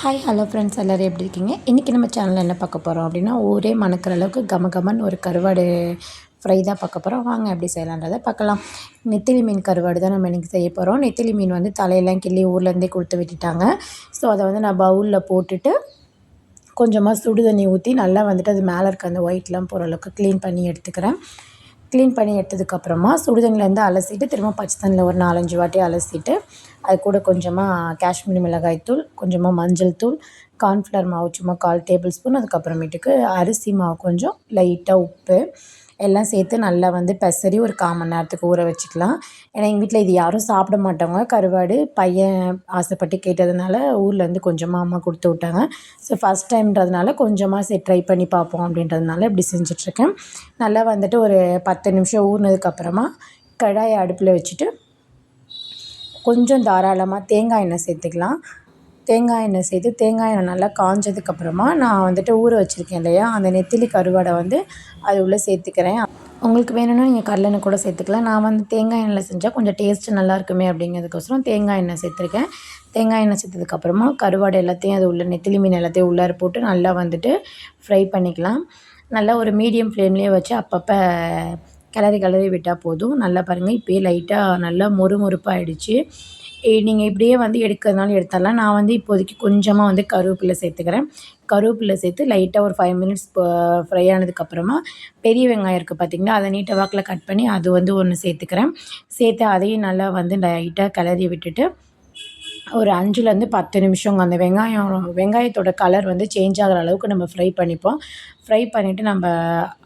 Hi hello friends எல்லோரும் எப்படி இருக்கீங்க? இன்றைக்கி நம்ம சேனலில் என்ன பார்க்க போகிறோம் அப்படின்னா ஊரே மணக்கிற அளவுக்கு கம கமன்னு ஒரு கருவாடு ஃப்ரை தான் பார்க்க போகிறோம் வாங்க எப்படி செய்யலான்றதை பார்க்கலாம். நெத்திலி மீன் கருவாடு தான் நம்ம இன்றைக்கி செய்ய போகிறோம் நெத்திலி மீன் வந்து தலையெல்லாம் கிள்ளி ஊர்லேருந்தே கொடுத்து விட்டுட்டாங்க. ஸோ அதை வந்து நான் பவுலில் போட்டுட்டு கொஞ்சமாக சுடு தண்ணி ஊற்றி நல்லா வந்துட்டு அது மேலே இருக்க அந்த ஒயிட்லாம் போகிற அளவுக்கு க்ளீன் பண்ணி எடுத்துக்கிறேன். க்ளீன் பண்ணி எடுத்ததுக்கப்புறமா சுடுதண்ணிலேருந்து அலசிட்டு திரும்ப பச்சை தண்ணியில் ஒரு நாலஞ்சு வாட்டி அலசிட்டு அது கூட கொஞ்சமாக காஷ்மீரி மிளகாய் தூள் கொஞ்சமாக மஞ்சள் தூள் கார்ன்ஃப்ளவர் மாவு சும்மா கால் டேபிள் ஸ்பூன் அதுக்கப்புறமேட்டுக்கு அரிசி மாவு கொஞ்சம் லைட்டாக உப்பு எல்லாம் சேர்த்து நல்லா வந்து பெசரி ஒரு கால் மணி நேரத்துக்கு ஊற வச்சுக்கலாம். ஏன்னா எங்கள் வீட்டில் இது யாரும் சாப்பிட மாட்டவங்க. கருவாடு பையன் ஆசைப்பட்டு கேட்டதுனால ஊர்லேருந்து கொஞ்சமாக அம்மா கொடுத்து விட்டாங்க. ஸோ ஃபஸ்ட் டைம்ன்றதுனால கொஞ்சமாக சரி ட்ரை பண்ணி பார்ப்போம் அப்படின்றதுனால இப்படி செஞ்சிட்ருக்கேன். நல்லா வந்துட்டு ஒரு பத்து நிமிஷம் ஊறினதுக்கப்புறமா கடாயை அடுப்பில் வச்சுட்டு கொஞ்சம் தாராளமாக தேங்காய் எண்ணெய் சேர்த்துக்கலாம். தேங்காய் எண்ணெய் சேர்த்து தேங்காய் எண்ணெய் நல்லா காஞ்சதுக்கப்புறமா நான் வந்துட்டு ஊற வச்சுருக்கேன் இல்லையா? அந்த நெத்திலி கருவாடை வந்து அது உள்ளே சேர்த்துக்கிறேன். உங்களுக்கு வேணும்னா நீங்கள் கடலெண்ணெய் கூட சேர்த்துக்கலாம். நான் வந்து தேங்காய் எண்ணெயில் செஞ்சால் கொஞ்சம் டேஸ்ட்டு நல்லா இருக்குமே அப்படிங்கிறதுக்கோசரம் தேங்காய் எண்ணெய் சேர்த்துருக்கேன். தேங்காய் எண்ணெய் சேர்த்ததுக்கப்புறமா கருவாடை எல்லாத்தையும் அது உள்ள நெத்திலி மீன் எல்லாத்தையும் உள்ளார போட்டு நல்லா வந்துட்டு ஃப்ரை பண்ணிக்கலாம். நல்லா ஒரு மீடியம் ஃப்ளேம்லேயே வச்சு அப்பப்போ கிளறி கிளறி விட்டால் போதும். நல்லா பாருங்கள் இப்போயே லைட்டாக நல்லா மொறு மொறுப்பாகிடுச்சு நீங்கள் இப்படியே வந்து எடுக்கிறதுனால எடுத்துடலாம். நான் வந்து இப்போதைக்கு கொஞ்சமாக வந்து கருவேப்பிலை சேர்த்துக்கிறேன். கருவேப்பிலை சேர்த்து லைட்டாக ஒரு ஃபைவ் மினிட்ஸ் ஃப்ரை ஆனதுக்கப்புறமா பெரிய வெங்காயம் இருக்குது பார்த்திங்களா அதை நீட்டை வாக்கில் கட் பண்ணி அது வந்து ஒன்று சேர்த்துக்கிறேன். சேர்த்து அதையும் நல்லா வந்து லைட்டாக கிளறி விட்டுட்டு ஒரு அஞ்சுலேருந்து பத்து நிமிஷங்க. அந்த வெங்காயம் வெங்காயத்தோட கலர் வந்து சேஞ்ச் ஆகிற அளவுக்கு நம்ம ஃப்ரை பண்ணிப்போம். ஃப்ரை பண்ணிவிட்டு நம்ம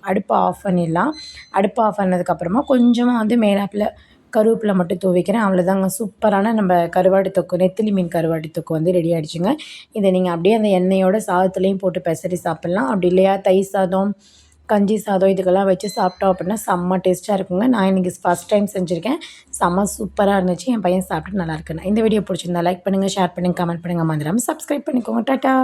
அடுப்பை ஆஃப் பண்ணிடலாம். அடுப்பை ஆஃப் பண்ணதுக்கப்புறமா கொஞ்சமாக வந்து மேலாப்பில் கருவேப்பிலை மட்டும் துவைக்கிறேன். அவ்வளோதாங்க சூப்பரான நம்ம கருவாடு தொக்கு நெத்திலி மீன் கருவாடு தொக்கு வந்து ரெடி ஆகிடுச்சுங்க இதை நீங்கள் அப்படியே அந்த எண்ணெயோட சாதத்துலேயும் போட்டு பெசரி சாப்பிட்லாம். அப்படி இல்லையா? தை சாதம் கஞ்சி சாதம் இதுக்கெல்லாம் வச்சு சாப்பிட்டோம் அப்படின்னா செம்ம டேஸ்ட்டாக இருக்குங்க. நான் இன்றைக்கி ஃபஸ்ட் டைம் செஞ்சுருக்கேன். செம்ம சூப்பராக இருந்துச்சு. என் பையன் சாப்பிட்டு நல்லா இருக்குன்னு இந்த வீடியோ பிடிச்சிருந்தா லைக் பண்ணுங்கள் ஷேர் பண்ணுங்கள் கமெண்ட் பண்ணுங்கள் மறந்துடாமல் சப்ஸ்கிரைப் பண்ணிக்கோங்க. டாட்டா!